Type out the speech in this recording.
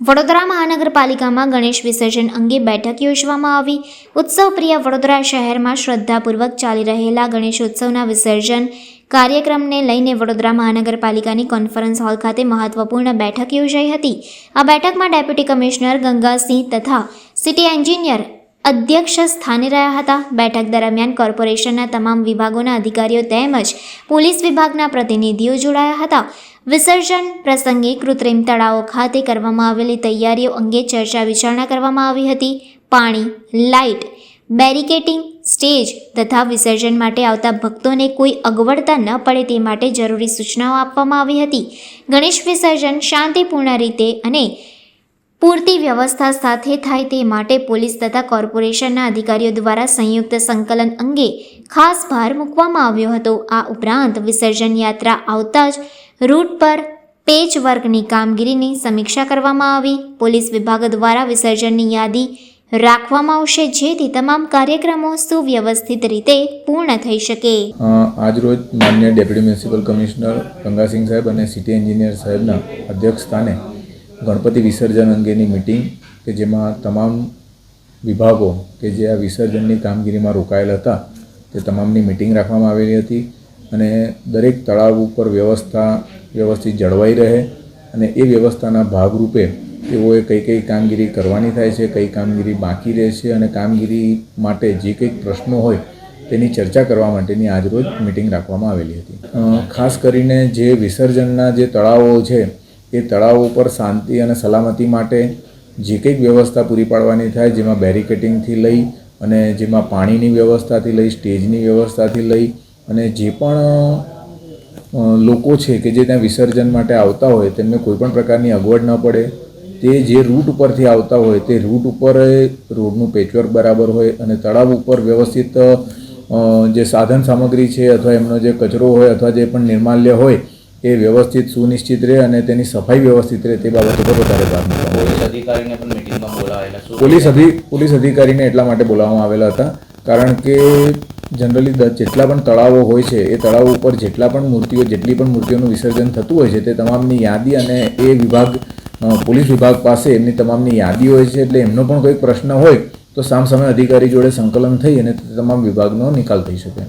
વડોદરા મહાનગરપાલિકામાં ગણેશ વિસર્જન અંગે બેઠક યોજવામાં આવી. ઉત્સવપ્રિય વડોદરા શહેરમાં શ્રદ્ધાપૂર્વક ચાલી રહેલા ગણેશોત્સવના વિસર્જન કાર્યક્રમને લઈને વડોદરા મહાનગરપાલિકાની કોન્ફરન્સ હોલ ખાતે મહત્વપૂર્ણ બેઠક યોજાઈ હતી. આ બેઠકમાં ડેપ્યુટી કમિશનર ગંગાસિંહ તથા સિટી એન્જિનિયર અધ્યક્ષ સ્થાને રહ્યા હતા. બેઠક દરમિયાન કોર્પોરેશનના તમામ વિભાગોના અધિકારીઓ તેમજ પોલીસ વિભાગના પ્રતિનિધિઓ જોડાયા હતા. વિસર્જન પ્રસંગે કૃત્રિમ તળાવો ખાતે કરવામાં આવેલી તૈયારીઓ અંગે ચર્ચા વિચારણા કરવામાં આવી હતી. પાણી, લાઇટ બેરિકેટિંગ સ્ટેજ તથા વિસર્જન માટે આવતા ભક્તોને કોઈ અગવડતા ન પડે તે માટે જરૂરી સૂચનાઓ આપવામાં આવી હતી. ગણેશ વિસર્જન શાંતિપૂર્ણ રીતે અને પૂરતી વ્યવસ્થા સાથે થાય તે માટે પોલીસ તથા કોર્પોરેશનના અધિકારીઓ દ્વારા સંયુક્ત સંકલન અંગે ખાસ ભાર મૂકવામાં આવ્યો હતો. આ ઉપરાંત વિસર્જન યાત્રા આવતા જ રૂટ પર પેચ વર્કની કામગીરીની સમીક્ષા કરવામાં આવી. પોલીસ વિભાગ દ્વારા વિસર્જનની યાદી રાખવામાં આવશે જેથી તમામ કાર્યક્રમો સુવ્યવસ્થિત રીતે પૂર્ણ થઈ શકે. આજરોજ માન્ય ડેપ્યુટી મ્યુનિસિપલ કમિશનર ગંગાસિંહ સાહેબ અને સિટી એન્જિનિયર સાહેબના અધ્યક્ષ સ્થાને ગણપતિ વિસર્જન અંગેની મિટિંગ કે જેમાં તમામ વિભાગો કે જે આ વિસર્જનની કામગીરીમાં રોકાયેલા હતા, તે તમામની મિટિંગ રાખવામાં આવેલી હતી અને દરેક તળાવ ઉપર વ્યવસ્થા, વ્યવસ્થિત જળવાઈ રહે અને એ વ્યવસ્થાના ભાગરૂપે તેઓએ કઈ કઈ કામગીરી કરવાની થાય છે, કઈ કામગીરી બાકી રહે છે અને કામગીરી માટે જે કંઈક પ્રશ્નો હોય તેની ચર્ચા કરવા માટેની આજરોજ મિટિંગ રાખવામાં આવેલી હતી. ખાસ કરીને જે વિસર્જનના જે તળાવો છે એ તળાવો ઉપર શાંતિ અને સલામતી માટે જે કંઈક વ્યવસ્થા પૂરી પાડવાની થાય, જેમાં બેરિકેટિંગથી લઈ અને જેમાં પાણીની વ્યવસ્થાથી લઈ, સ્ટેજની વ્યવસ્થાથી લઈ અને જે પણ લોકો છે કે જે ત્યાં વિસર્જન માટે આવતા હોય, તેમને કોઈ પણ પ્રકારની અગવડ ન પડે. તે જે રૂટ ઉપરથી આવતા હોય, તે રૂટ ઉપર રોડનું પેચવર્ક બરાબર હોય અને તળાવ ઉપર વ્યવસ્થિત જે સાધન સામગ્રી છે અથવા એમનો જે કચરો હોય અથવા જે પણ નિર્માલ્ય હોય એ વ્યવસ્થિત સુનિશ્ચિત રહે અને તેની સફાઈ વ્યવસ્થિત રહે તે બાબત ઉપર વધારે ભાર મૂકવામાં પોલીસ અધિકારીને પણ મિટિંગમાં બોલાવેલા શું? પોલીસ અધિ પોલીસ અધિકારીને એટલા માટે બોલાવવામાં આવેલા હતા કારણ કે જનરલી જેટલા પણ તળાવો હોય છે એ તળાવો ઉપર જેટલા પણ મૂર્તિઓ જેટલી પણ મૂર્તિઓનું વિસર્જન થતું હોય છે તે તમામની યાદી અને એ વિભાગ પોલીસ વિભાગ પાસે એમની તમામની યાદી હોય છે એટલે એમનો પણ કોઈ પ્રશ્ન હોય તો સામસામે અધિકારી જોડે સંકલન થઈ અને તે તમામ વિભાગનો નિકાલ થઈ શકે.